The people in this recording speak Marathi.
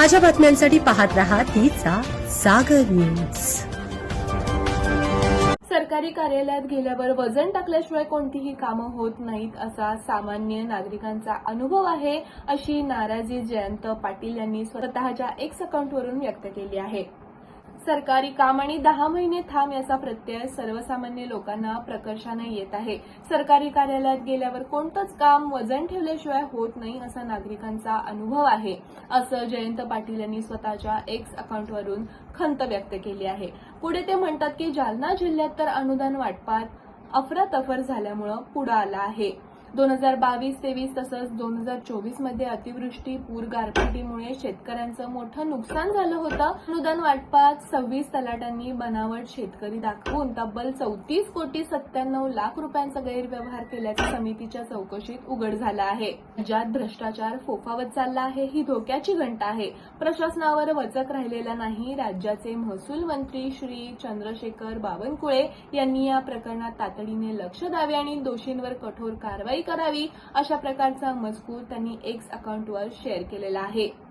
ताज्या बातम्यांसाठी पाहत राहा तिचा सागर न्यूज. सरकारी कार्यालयात गेल्यावर वजन टाकल्याशिवाय कोणतीही कामं होत नाहीत असा सामान्य नागरिकांचा अनुभव आहे अशी नाराजी जयंत पाटील यांनी स्वतःच्या एक्स अकाउंटवरून व्यक्त केली आहे. सरकारी काम आणि दहा महिने थांब याचा प्रत्यय सर्वसामान्य लोकांना प्रकर्षाने येत आहे. सरकारी कार्यालयात गेल्यावर कोणतंच काम वजन ठेवल्याशिवाय होत नाही असा नागरिकांचा अनुभव आहे. असं जयंत पाटील यांनी स्वतःच्या एक्स अकाउंटवरून खंत व्यक्त केली आहे. पुढे ते म्हणतात की जालना जिल्ह्यात तर अनुदान वाटपात अफरातफर झाल्यामुळं पुढं आला आहे. दोन हजार बावीस तेवीस तसंच दोन हजार चोवीसमध्ये अतिवृष्टी पूर गारपिटीमुळे शेतकऱ्यांचं मोठं नुकसान झालं होतं. अनुदान वाटपात सव्वीस तलाटांनी बनावट शेतकरी दाखवून तब्बल चौतीस कोटी सत्त्याण्णव लाख रुपयांचा गैरव्यवहार केल्याचं समितीच्या चौकशीत उघड झालं आहे. राज्यात भ्रष्टाचार फोफावत चालला आहे ही धोक्याची घंटा आहे. प्रशासनावर वचक राहिलेला नाही. राज्याचे महसूल मंत्री श्री चंद्रशेखर बावनकुळे यांनी या प्रकरणात तातडीने लक्ष द्यावे आणि दोषींवर कठोर कारवाई करावी अशा प्रकारचा मजकूर त्यांनी एक्स अकाउंटवर शेअर केलेला आहे.